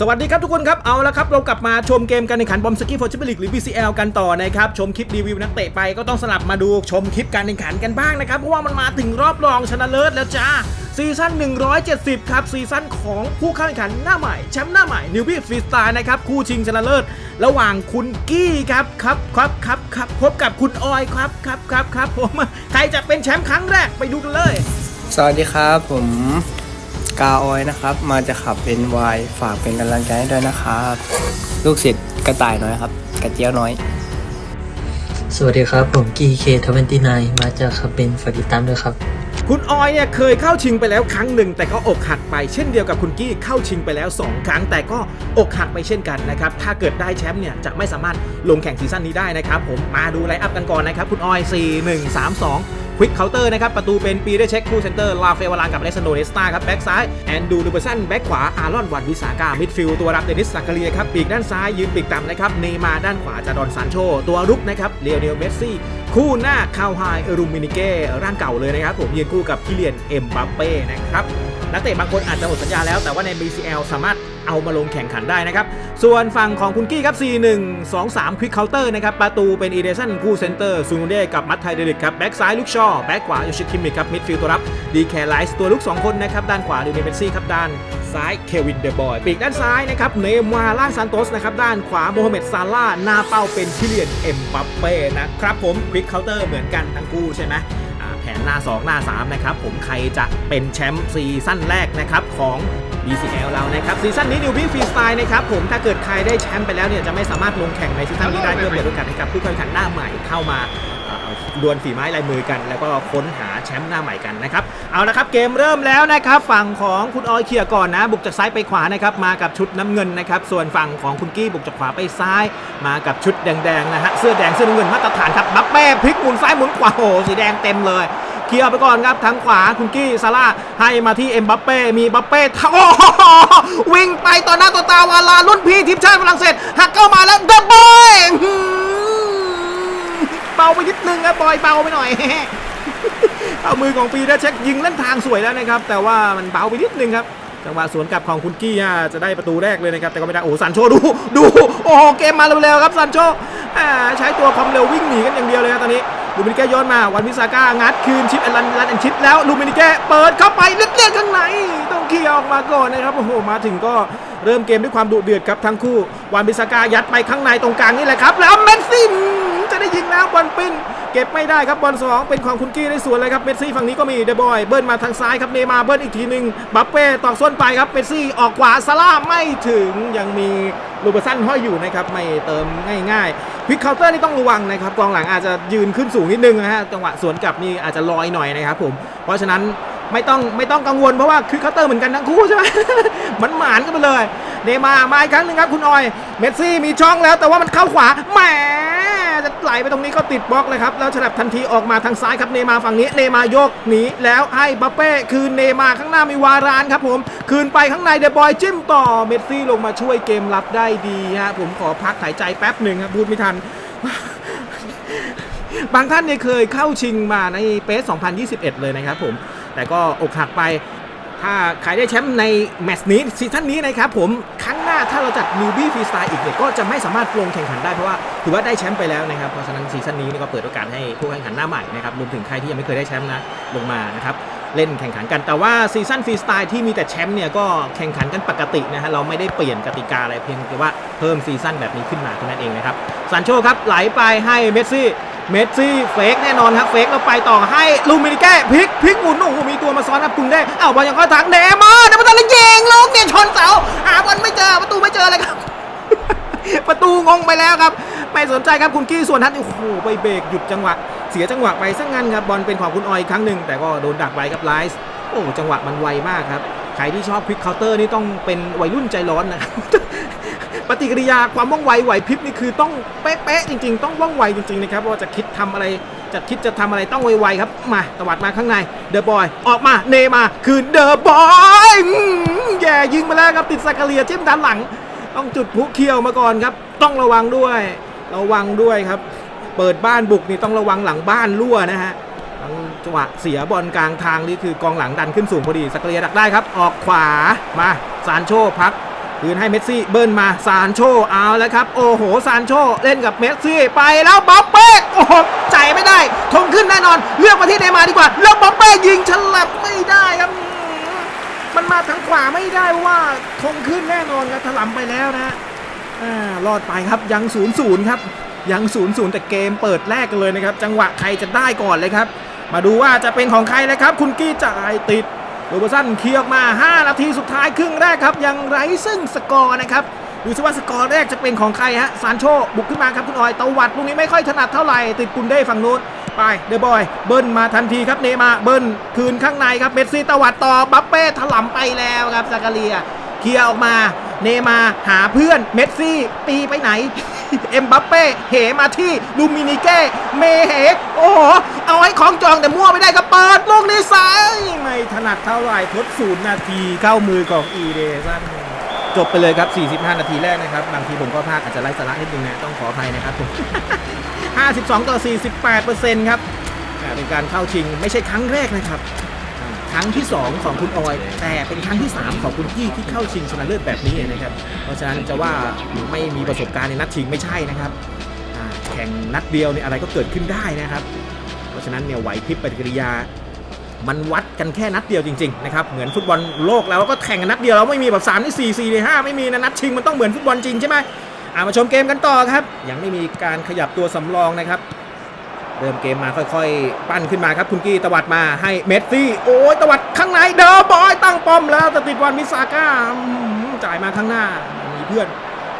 สวัสดีครับทุกคนครับ เอาละครับ เรากลับมาชมเกมการแข่งขันบอมสกี้ฟอร์จูเบลิกหรือ BCL กันต่อนะครับ ชมคลิปรีวิวนักเตะไปก็ต้องสลับมาดูชมคลิปการแข่งขันกันบ้างนะครับ เพราะว่ามันมาถึงรอบรองชนะเลิศแล้วจ้าซีซั่น 170 ครับ ซีซั่นของผู้เข้าแข่งขันหน้าใหม่ แชมป์หน้าใหม่นิวบี้ฟรีสไตล์นะครับ คู่ชิงชนะเลิศ ระหว่างคุณกี้ครับครับครับครับครับพบกับคุณออยครับครับครับครับผมใครจะเป็นแชมป์ครั้งแรกไปดูกันเลย สวัสดีครับผม กาออยนะครับ มาจะขับเป็นวายฝากเป็นกำลังใจให้ด้วยนะครับ ลูกศิษย์กระต่ายน้อยครับ กระเจียวน้อย สวัสดีครับ ผมกีเคทเวนตี้ไนมาจากคาเป็นฝากติดตามด้วยครับ คุณออยเนี่ยเคยเข้าชิงไปแล้วครั้งหนึ่ง แต่ก็อกหักไปเช่นเดียวกับคุณกี้เข้าชิงไปแล้ว 2 ครั้ง แต่ก็อกหักไปเช่นกันนะครับ ถ้าเกิดได้แชมป์เนี่ยจะไม่สามารถลงแข่งซีซั่นนี้ได้นะครับ ผมมาดูไลน์อัพกันก่อนนะครับ คุณออย 4 1 3 2 ควิกเคาน์เตอร์นะครับ ประตูเป็นปีได้เช็คคู่เซนเตอร์ ลาเฟวาลานกับเลสโนเนสตาครับ แบ็กซ้าย แอนดูลูเบอร์สัน แบ็กขวา อารอนวันวิสาก้า มิดฟิลด์ตัวรับเดนิสสักกเรียครับ ปีกด้านซ้ายยืนปีกต่ำนะครับ เนย์มาร์ด้านขวาจารอนซานโช ตัวรุกนะครับเลียวเนลเมสซี่ คู่หน้าคาวไฮเอรูมินิเก้ ร่างเก่าเลยนะครับผมยืนคู่กับคิเลียน เอ็มบัปเป้นะครับ นักเตะบางคนอาจจะหมดสัญญาแล้วแต่ว่าใน BCL สามารถเอามาลงแข่งขันได้นะครับ ส่วนฝั่งของคุณกี้ครับ 4 1 2 3 ควิกเคาน์เตอร์นะครับ ประตูเป็นอีเดสันคู่เซนเตอร์ซูนเดกับมัตไทเดลิกครับ แบ็กซ้ายลูกชอแบ็กขวาโยชิคิมิครับ มิดฟิลด์ตัวรับ ดีแคร์ไลส์ตัวลูก 2 คนนะครับ ด้านขวาลิเนเบนซี่ครับ ด้านซ้ายเควินเดบอย ปีกด้านซ้ายนะครับ เนย์มาร์ล่างซานโตสนะครับ ด้านขวาโมฮัมเหม็ดซาร่าหน้าเป้าเป็นคิเลียนเอ็มบัปเป้นะครับผมควิกเคาน์เตอร์เหมือนกันทั้งคู่ใช่ไหม นหน้า 2 หน้า 3 นะครับ ผมใครจะเป็นแชมป์ซีซั่นแรกนะครับของ BCL เรานะครับซีซั่นนี้นิวบี้ฟรีสไตล์นะครับผมถ้าเกิดใครได้แชมป์ไปแล้วเนี่ยจะไม่สามารถลงแข่งในซีซั่นนี้ได้เพื่อเปิดโอกาสให้กับผู้แข่งขันหน้าใหม่เข้ามาเอ่อดวลฝีไม้ลายมือกัน แล้วก็ค้นหาแชมป์หน้าใหม่กันนะครับเอาละครับเกมเริ่มแล้วนะครับฝั่งของคุณออยเคลียร์ก่อนนะ บุกจากซ้ายไปขวานะครับมากับชุดน้ำเงินนะครับส่วนฝั่งของคุณกี้บุกจากขวาไปซ้าย มากับชุดแดงๆนะฮะเสื้อแดงเสื้อน้ำเงินมาตรฐานครับบัปเป้พลิกหมุนซ้ายหมุนขวาโอ้โหสีแดงเต็มเลย เคลียร์ไปก่อนครับทางขวาคุณกี้ซาร่าให้มาที่เอ็มบัปเป้มีบัปเป้ทโอ้วิ่งไปต่อหน้าต่อตาวาลารุ่นพี่ทีมชาติฝรั่งเศสหักเข้ามาแล้วเดบอยเบาไปนิดนึงครับบอยเบาไปหน่อยเอามือของปีได้เช็คยิงเล่นทางสวยแล้วนะครับแต่ว่ามันเบาไปนิดนึงครับจังหวะสวนกลับของคุณกี้จะได้ประตูแรกเลยนะครับแต่ก็ไม่ได้โอ้ซันโชดูดูโอ้เกมมาเร็วๆครับซันโชใช้ตัวความเร็ววิ่งหนีกันอย่างเดียวเลยครับตอนนี้ ลูมินิเก้ย้อนมาวันวิสาก้างัดคืนชิปแอนลันลันแอนชิปแล้วลูมินิเก้เปิดเข้าไปเลียดๆข้างในต้องเคลียร์ออกมาก่อนนะครับโอ้โหมาถึงก็เริ่มเกมด้วยความดุเดือดครับทั้งคู่วันวิสาก้ายัดไปข้างในตรงกลางนี่แหละครับ แล้วเมสซี่จะได้ยิงแล้วบอลปิ้น ก็บไม่ได้ครับบอลสองเป็นของคุณกี้ได้สวนเลยครับเมสซี่ฝั่งนี้ก็มีเดบอยเบิ้ลมาทางซ้ายครับเนมาเบิ้ลอีกทีหนึ่งบัปเป้ตอกส้นไปครับเมสซี่ออกขวาซาร่าไม่ถึงยังมีลูเบอร์สันห้อยอยู่นะครับไม่เติมง่ายๆพิกเคาน์เตอร์นี่ต้องระวังนะครับกองหลังอาจจะยืนขึ้นสูงนิดนึงนะฮะจังหวะสวนกลับนี่อาจจะลอยหน่อยนะครับผมเพราะฉะนั้นไม่ต้องไม่ต้องกังวลเพราะว่าคือเคาน์เตอร์เหมือนกันทั้งคู่ใช่ไหมมันหมานกันไปเลย เนมาร์มาอีกครั้งหนึ่งครับคุณออย เมสซี่มีช่องแล้วแต่ว่ามันเข้าขวาแหมจะไหลไปตรงนี้ก็ติดบล็อกเลยครับ แล้วฉลับทันทีออกมาทางซ้ายครับเนมาฝั่งนี้เนมาโยกหนีแล้วให้บัปเป้คืนเนมาข้างหน้ามีวารานครับผมคืนไปข้างในเดบอยจิ้มต่อเมสซี่ลงมาช่วยเกมรับได้ดีฮะผมขอพักหายใจแป๊บหนึ่งครับพูดไม่ทันบางท่านเนี่ยเคยเข้าชิงมาในเปส2021 เลยนะครับผม แต่ก็อกหักไป ถ้าใครได้แชมป์ในแมตช์นี้ซีซั่นนี้นะครับผมครั้งหน้าถ้าเราจัดนิวบี้ฟรีสไตล์อีกเนี่ยก็จะไม่สามารถลงแข่งขันได้เพราะว่าถือว่าได้แชมป์ไปแล้วนะครับเพราะฉะนั้นซีซั่นนี้นี่ก็เปิดโอกาสให้ผู้แข่งขันหน้าใหม่นะครับรวมถึงใครที่ยังไม่เคยได้แชมป์นะลงมานะครับเล่นแข่งขันกันแต่ว่าซีซั่นฟรีสไตล์ที่มีแต่แชมป์เนี่ยก็แข่งขันกันปกตินะฮะเราไม่ได้เปลี่ยนกติกาอะไรเพียงแต่ว่าเพิ่มซีซั่นแบบนี้ขึ้นมาเท่านั้นเองนะครับซานโชครับไหลไปให้เมสซี่ เมสซี่เฟกแน่นอนครับเฟกแล้วไปต่อให้ลูมินิเก้พลิกพลิกหมุนโอ้โหมีตัวมาซ้อนครับกุงได้อ้าวบอลยังเข้าทางเดมาเดมาตะละยิงลูกเนี่ยชนเสาหาบอลไม่เจอประตูไม่เจอเลยครับ ประตูงงไปแล้วครับ ไม่สนใจครับคุณกี้ส่วนทัดโอ้โหไปเบรกหยุดจังหวะ เสียจังหวะไปซะงั้นครับบอลเป็นของคุณออยอีกครั้งหนึ่งแต่ก็โดนดักไว้ครับไลส์โอ้จังหวะมันไวมากครับใครที่ชอบควิกเคาน์เตอร์นี่ต้องเป็นวัยรุ่นใจร้อนนะครับ ปฏิกิริยาความว่องไวไหวพริบนี่คือต้องเป๊ะๆจริง ๆ ต้องว่องไวจริงๆนะครับว่าจะคิดทำอะไรจะคิดจะทำอะไรต้องไวๆครับมาตวัดมาข้างในเดอะบอยออกมาเนมาคืนเดอะบอยแย่ยิงมาแล้วครับติดสักเลียจิ้มด้านหลัง ต้องจุดพลุเคียวมาก่อนครับ ต้องระวังด้วย ระวังด้วยครับ เปิดบ้านบุกนี่ต้องระวังหลังบ้านรั่วนะฮะจังหวะเสียบอลกลางทางนี่คือกองหลังดันขึ้นสูงพอดีสักเลียดักได้ครับ ออกขวามาซานโชพัก คืนให้เมสซี่เบิ้ลมาซานโชเอาแล้วครับ โอ้โหซานโชเล่นกับเมสซี่ไปแล้วบ๊อบเป้โอ้โหจ่ายไม่ได้ทงขึ้นแน่นอน เลือกมาที่เนมาดีกว่า แล้วบ๊อบเป้ยิงฉลับไม่ได้ครับ มันมาทางขวาไม่ได้ว่าทงขึ้นแน่นอนครับถลำไปแล้วนะอ่ารอดไปครับยังศูนย์ครับ ยังศูนย์ศูนย์แต่เกมเปิดแรกกันเลยนะครับ จังหวะใครจะได้ก่อนเลยครับ มาดูว่าจะเป็นของใครนะครับ คุณกี้จ่ายติด โรเบอร์สันเคลียร์ออกมา 5 นาทีสุดท้ายครึ่งแรกครับ ยังไร้ซึ่งสกอร์นะครับดูสิว่าสกอร์แรกจะเป็นของใครฮะซานโชบุกขึ้นมาครับคุณออยตวัดลูกนี้ไม่ค่อยถนัดเท่าไหร่ ติดกุนเด้ฝั่งนู้นไปเดอะบอยเบิ้ลมาทันทีครับเนมาเบิ้ลคืนข้างในครับเมสซี่ตวัดต่อบัปเป้ถลำไปแล้วครับซากาเรียเคลียร์ออกมา เนมาหาเพื่อนเมสซี่ตีไปไหน เอ็มบัปเป้เหมาที่ลูมินิเก้เมเหโอ้โหเอาให้ของจองแต่มั่วไม่ได้ครับเปิดลูกนี้ซ้ายไม่ถนัดเท่าไหร่ทดศูนย์นาทีเข้ามือของอีเดซันจบไปเลยครับ 45 นาทีแรกนะครับ บางทีผมก็พลาดอาจจะไร้สาระนิดนึงนะ ต้องขออภัยนะครับผม 52 ต่อ 48เปอร์เซ็นต์ครับอ่เป็นการเข้าชิงไม่ใช่ครั้งแรกนะครับ ครั้งที่ 2 ของคุณออย แต่เป็นครั้งที่ 3 ของคุณกี้ที่เข้าชิงชนะเลิศแบบนี้นะครับ เพราะฉะนั้นจะว่าไม่มีประสบการณ์ในนัดชิงไม่ใช่นะครับแข่งนัดเดียวเนี่ยอะไรก็เกิดขึ้นได้นะครับ เพราะฉะนั้นเนี่ยไหวพริบปฏิกิริยา มันวัดกันแค่นัดเดียวจริงๆนะครับเหมือนฟุตบอลโลกแล้วก็แข่งกันนัดเดียวเราไม่มีแบบ3นี่4 4นี่5ไม่มีนะนัดชิงมันต้องเหมือนฟุตบอลจริงใช่ไหมมาชมเกมกันต่อครับยังไม่มีการขยับตัวสำรองนะครับ เริ่มเกมมาค่อยๆ ปั้นขึ้นมาครับคุณกี้ตวัดมาให้เมสซี่ โอ้ยตวัดข้างในเดอบอยตั้งป้อมแล้วต่ติดวันมิซาก้าจ่ายมาข้างหน้ามีเพื่อน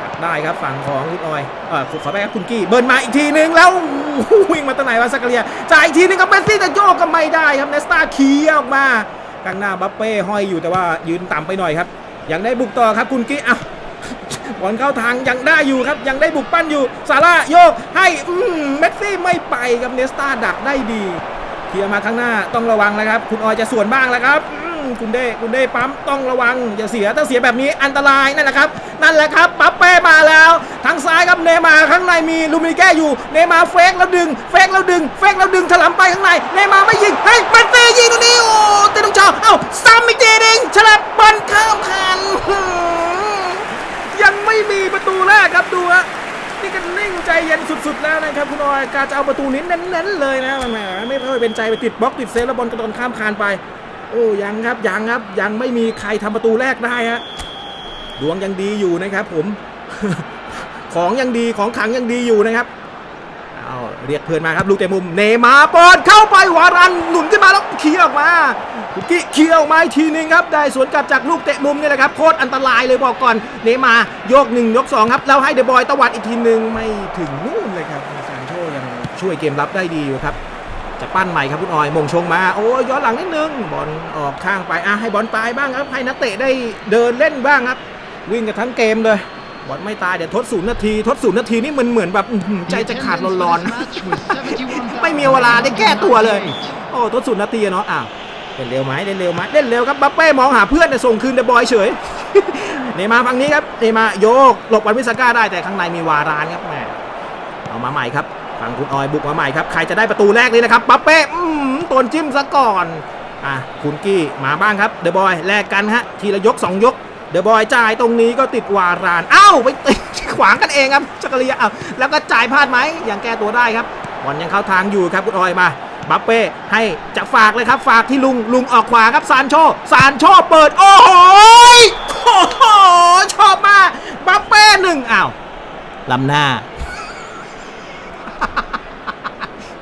ตัดได้ครับฝั่งของคุณออยเออขอไปครับคุณกี้เบิร์นมาอีกทีนึงแล้ววิ่งมาตั้งไหนวะสักเรียจ่ายอีกทีนึงกับเมสซี่แต่โยกก็ไม่ได้ครับเนสตาเคียออกมาข้างหน้าบัปเป้ห้อยอยู่แต่ว่ายืนต่ำไปหน่อยครับยังได้บุกต่อครับคุณกี้อ้าว บอลเข้าทางยังได้อยู่ครับ ยังได้บุกปั้นอยู่ซาร่าโยกให้อืมเมสซี่ไม่ไปครับเนสตาดักได้ดีเคลียมาข้างหน้าต้องระวังแล้วครับ คุณออยจะสวนบ้างแล้วครับคุณเด้คุณเด้ปั๊มต้องระวังอย่าเสียถ้าเสียแบบนี้อันตรายนั่นแหละครับ นั่นแหละครับปั๊บเป้มาแล้วทางซ้ายครับเนมาข้างในมีลูมินิแก้อยู่ เนมาเฟกแล้วดึง เฟกแล้วดึง เฟกแล้วดึงถลำไปข้างใน เนมาไม่ยิงเฮ้ยเมสซี่ยิงตรงนี้โอ้เตะตรงชอเอ้าซ้ำอีกทีนึงฉลับบอลเข้า ม่มีประตูแรกครับดูฮะนี่ก็นิ่งใจเย็นสุด ๆ แล้วนะครับคุณออยการจะเอาประตูนี้เน้นๆเลยนะแหมไม่ค่อยเป็นใจไปติดบล็อกติดเซฟแล้วบอลกระโดดข้ามคานไป โอ้ยังครับยังครับยังไม่มีใครทำประตูแรกได้ฮะดวงยังดีอยู่นะครับผมของยังดีของขังยังดีอยู่นะครับเอาเรียกเพื่อนมาครับลูกเตะมุมเนมาเปิดเข้าไปหวารันหนุนขึ้นมาแล้ว ออกมาคุกกี้เคลียร์ออกมาทีนึงครับ ได้สวนกลับจากลูกเตะมุมนี่แหละครับโคตรอันตรายเลยบอกก่อนเนย์มาโยกหนึ่งยกสองครับแล้วให้เดบอยตวัดอีกทีนึงไม่ถึงนู่นเลยครับซานโชยังช่วยเกมรับได้ดีอยู่ครับจะปั้นใหม่ครับคุณออยมงชงมาโอ้ยย้อนหลังนิดนึงบอลออกข้างไปอะให้บอลตายบ้างครับให้นักเตะได้เดินเล่นบ้างครับ วิ่งกันทั้งเกมเลยบอลไม่ตายเดี๋ยวทดศูนย์นาที ทดศูนย์นาทีนี่มันเหมือนแบบหือใจจะขาดร้อนๆไม่มีเวลาได้แก้ตัวเลย อ้ทดศูนย์นาทีเนาะอ้าวเล่นเร็วไหมเล่นเร็วไหมเล่นเร็วครับบัปเป้มองหาเพื่อนแต่ส่งคืนเดอะบอยเฉยเนมาฝั่งนี้ครับเนมาโยกหลบบอลวิสก้าได้แต่ข้างในมีวารานครับแหมเอามาใหม่ครับฝั่งคุณออยบุกมาใหม่ครับใครจะได้ประตูแรกเลยนะครับปัปเป้อืมตนจิ้มซะก่อนอะคุณกี้มาบ้างครับเดอะบอยแลกกันฮะทีละยก 2 ยกเดอะบอยจ่ายตรงนี้ก็ติดวารานเอ้าไปติดขวางกันเองครับจักรียอ้าวแล้วก็จ่ายพลาดไหมยังแก้ตัวได้ครับบอลยังเข้าทางอยู่ครับคุณออยมา บัปเป้ให้จะฝากเลยครับ ฝากที่ลุงลุงออกขวาครับซานโชซานโชเปิด โอ้โหโอ้โหชอบมากบัปเป้หนึ่งอ้าวลำหน้า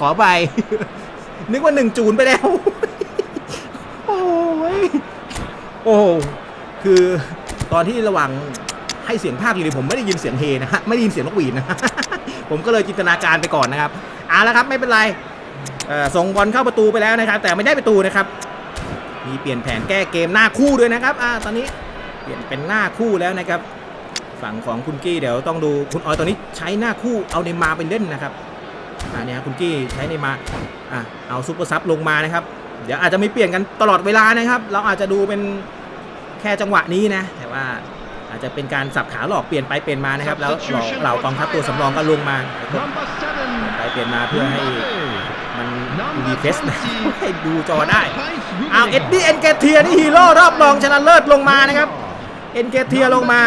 ขอไป นึกว่าหนึ่งจูนไปแล้ว โอ้ยโอ้คือตอนที่ระหว่างให้เสียงภาคอยู่นี่ผมไม่ได้ยินเสียงเฮนะฮะไม่ได้ยินเสียงนกหวีดนะ ผมก็เลยจินตนาการไปก่อนนะครับเอาละครับไม่เป็นไร ส่งบอลเข้าประตูไปแล้วนะครับ แต่ไม่ได้ประตูนะครับ มีเปลี่ยนแผนแก้เกมหน้าคู่ด้วยนะครับอตอนนี้เปลี่ยนเป็นหน้าคู่แล้วนะครับ ฝั่งของคุณกี้เดี๋ยวต้องดูคุณออยตอนนี้ใช้หน้าคู่เอาเนมาไปเล่นนะครับอ่าเนี่ครับคุณกี้ใช้เนมาอะเอาซุปเปอร์ซับลงมานะครับ เดี๋ยวอาจจะไม่เปลี่ยนกันตลอดเวลานะครับ เราอาจจะดูเป็นแค่จังหวะนี้นะ แต่ว่าอาจจะเป็นการสับขาหลอกเปลี่ยนไปเปลี่ยนมานะครับ แล้วเหล่ากองทัพตัวสำรองก็ลงมาไปเปลี่ยนมาเพื่อให้ มันดีเฟสนะให้ดูจอได้เอาเอ็ดดี้เอ็นเกเทียนี่ฮีโร่รอบรองชนะเลิศลงมานะครับเอ็นเกเทียลงมา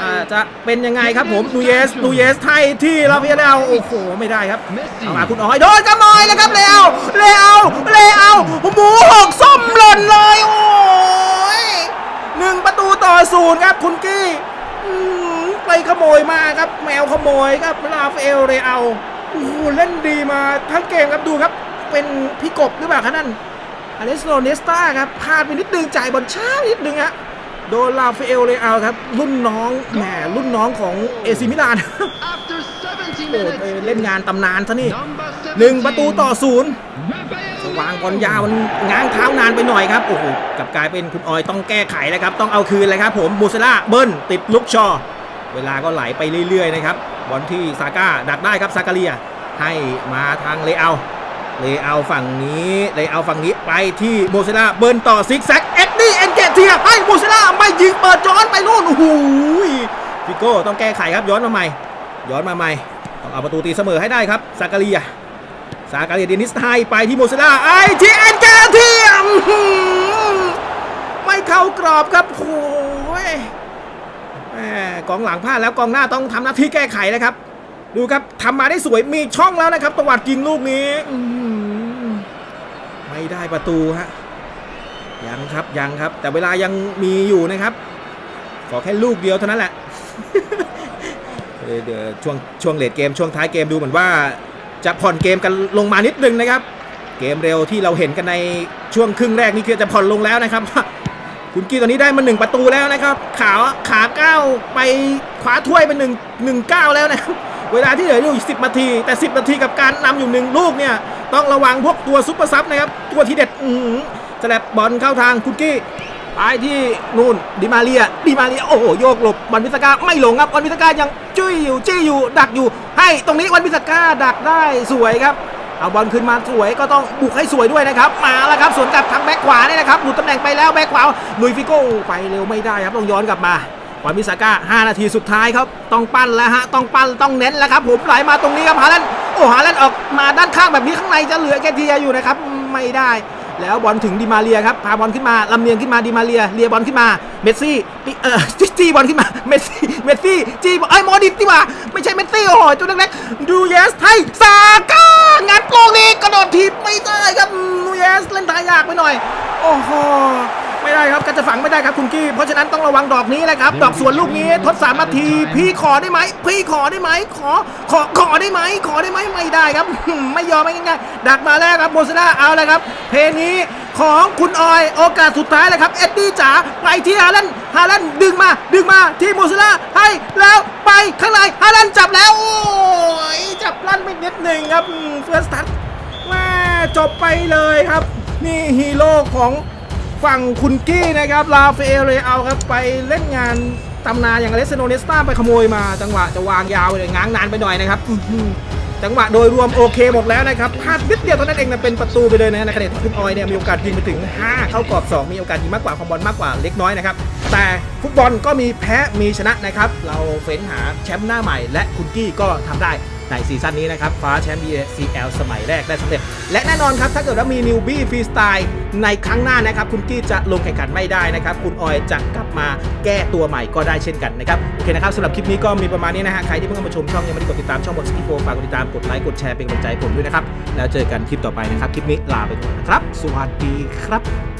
อ่าจะเป็นยังไงครับผมนูเยสนูเยสไทยที่ลาเฟียเลวโอ้โหไม่ได้ครับเอามาคุณออยโดนกระมอยแล้วครับเลเอาเลเอาเลเอาหมูหกส้มหล่นเลยโอ้ยหนึ่งประตูต่อศูนย์ครับคุณกี้อืมไปขโมยมาครับแมวขโมยครับลาฟาเอลเรเอา โอ้โหเล่นดีมาทั้งเกมครับดูครับ เป็นพี่กบหรือเปล่าคะนั่นอเลสโรเนสตาครับพลาดไปนิดนึงจ่ายบอลช้านิดนึงฮะโดนลาฟาเอลเลยเอาครับ รุ่นน้องแหมรุ่นน้องของเอซิมิลาน After 70โอ้ไป minutes, เล่นงานตำนานซะนี่ number หนึ่งประตูต่อ 17, ศูนย์ Rafael วางบอลยาวมันง้างเท้านานไปหน่อยครับโอ้โหกลับกลายเป็นคุณออยต้องแก้ไขแล้วครับ ต้องเอาคืนเลยครับผมมูเซล่าเบิ้ลติดลุกชอ เวลาก็ไหลไปเรื่อยๆนะครับ บอลที่ซาก้าดักได้ครับซากาเลีย ให้มาทางเลเอาเลเอาฝั่งนี้เลเอาฝั่งนี้ไปที่โมเซล่าเบิร์นต่อซิกแซกเอ็ดดี้เอ็นเกตเทียให้โมเซล่าไม่ยิงเปิดย้อนไปนู่นโอ้โหฟิโก้ต้องแก้ไขครับย้อนมาใหม่ ย้อนมาใหม่ต้องเอาประตูตีเสมอให้ได้ครับซากาเลียซากาเลียเดนิสให้ไปที่โมเซล่าไอทีเอ็นเกตเทียอื้อหือไม่เข้ากรอบครับโอ้ย กองหลังพลาดแล้วกองหน้าต้องทำหน้าที่แก้ไขนะครับ ดูครับทำมาได้สวยมีช่องแล้วนะครับประวัติยิงลูกนี้ไม่ได้ประตูฮะยังครับยังครับ แต่เวลายังมีอยู่นะครับ ขอแค่ลูกเดียวเท่านั้นแหละเออเดี๋ยวช่วงช่วงเลดเกมช่วงท้ายเกมดูเหมือนว่า จะผ่อนเกมกันลงมานิดนึงนะครับ เกมเร็วที่เราเห็นกันในช่วงครึ่งแรกนี่คือจะผ่อนลงแล้วนะครับ คุณกี้ตอนนี้ได้มาหนึ่งประตูแล้วนะครับ ขาขาก้าไปคว้าถ้วยเป็นหนึ่งหนึ่งเก้าแล้วนะครับเวลาที่เหลืออยู่สิบนาที แต่10นาทีกับการนำอยู่หนึ่งลูกเนี่ย ต้องระวังพวกตัวซุปเปอร์ซับนะครับ ตัวที่เด็ดอือหือสแลบบอลเข้าทางคุณกี้ไปที่นู่นดิมาเรียดิมาเรียโอ้โหโยกหลบบอลพิสกาไม่หลงครับบอลพิสกายังจุ้ยอยู่จี้อยู่ดักอยู่ ให้ตรงนี้วันพิสกาดักได้สวยครับ เอาบอลขึ้นมาสวยก็ต้องบุกให้สวยด้วยนะครับ มาแล้วครับสวนกลับทางแบ็คขวาเนี่ยนะครับหลุดตำแหน่งไปแล้วแบ็คขวาลุยฟิโก้ไปเร็วไม่ได้ครับต้องย้อนกลับมาวันมิสาก้า 5 นาทีสุดท้ายครับต้องปั้นแล้วฮะต้องปั้นต้องเน้นแล้วครับผมไหลมาตรงนี้ครับฮาแลนโอ้ฮาแลนออกมาด้านข้างแบบนี้ข้างในจะเหลือแค่เทียอยู่นะครับไม่ได้ แล้วบอลถึงดิมาเรียครับพาบอลขึ้นมาลำเลียงขึ้นมาดิมาเรียเรียบอลขึ้นมาเมสซี่เออจี้จี้บอลขึ้นมาเมสซี่เมสซี่จี้บอลไอ้โมดิตดีกว่าไม่ใช่เมสซี่โอ้โหจุดเล็กๆดูเยสไทยซาก้างัดโกงนี้กระโดดทีบไม่ได้ครับดูเยสเล่นทายากไปหน่อยโอ้โห ไม่ได้ครับก็จะฝังไม่ได้ครับคุณกี้ เพราะฉะนั้นต้องระวังดอกนี้แหละครับ ดอกสวนลูกนี้ทดสามนาที พี่ขอได้ไหม พี่ขอได้ไหม ขอ ขอ ขอได้ไหม ขอได้ไหม ไม่ได้ครับ ไม่ยอมไม่ง่ายๆดักมาแล้วครับโมซาด้าเอาเลยครับ เพลงนี้ของคุณออยโอกาสสุดท้ายเลยครับ เอ็ดดี้จ๋าไปที่ฮาลันด์ฮาลันด์ดึงมา ดึงมาที่โมซาด้าให้แล้วไปข้างในฮาลันด์จับแล้ว โอ้ยจับลั่นไปนิดหนึ่งครับเฟิร์สทัชแม่จบไปเลยครับ นี่ฮีโร่ของ ฝั่งคุณกี้นะครับลาเฟเอเรเอาครับไปเล่นงานตำนานอย่างเลสเซโนเนสตาไปขโมยมา จังหวะจะวางยาวเลยง้างนานไปหน่อยนะครับจังหวะโดยรวมโอเคหมดแล้วนะครับพลาดนิดเดียวเท่านั้นเองนะเป็นประตูไปเลยนะในขณะที่คุณออยเนี่ยมีโอกาสยิงไปถึง 5 เข้ากรอบ 2 มีโอกาสยิงมากกว่าคอมบอลมากกว่าเล็กน้อยนะครับ แต่ฟุตบอลก็มีแพ้มีชนะนะครับ เราเฟ้นหาแชมป์หน้าใหม่ และคุณกี้ก็ทำได้ ในซีซั่นนี้นะครับฟ้าแชมป์ BCL สมัยแรกได้สำเร็จ และแน่นอนครับ ถ้าเกิดว่ามีนิวบี้ฟรีสไตล์ในครั้งหน้านะครับ คุณกี้จะลงแข่งขันไม่ได้นะครับ คุณออยจะกลับมาแก้ตัวใหม่ก็ได้เช่นกันนะครับ โอเคนะครับสำหรับคลิปนี้ก็มีประมาณนี้นะฮะ ใครที่เพิ่งเข้ามาชมช่องยังไม่ได้กดติดตามช่องบนสกิปโฟฝากกดติดตามกดไลค์กดแชร์เป็นกำลังใจผมด้วยนะครับแล้วเจอกันคลิปต่อไปนะครับคลิปนี้ลาไปก่อนนะครับสวัสดีครับ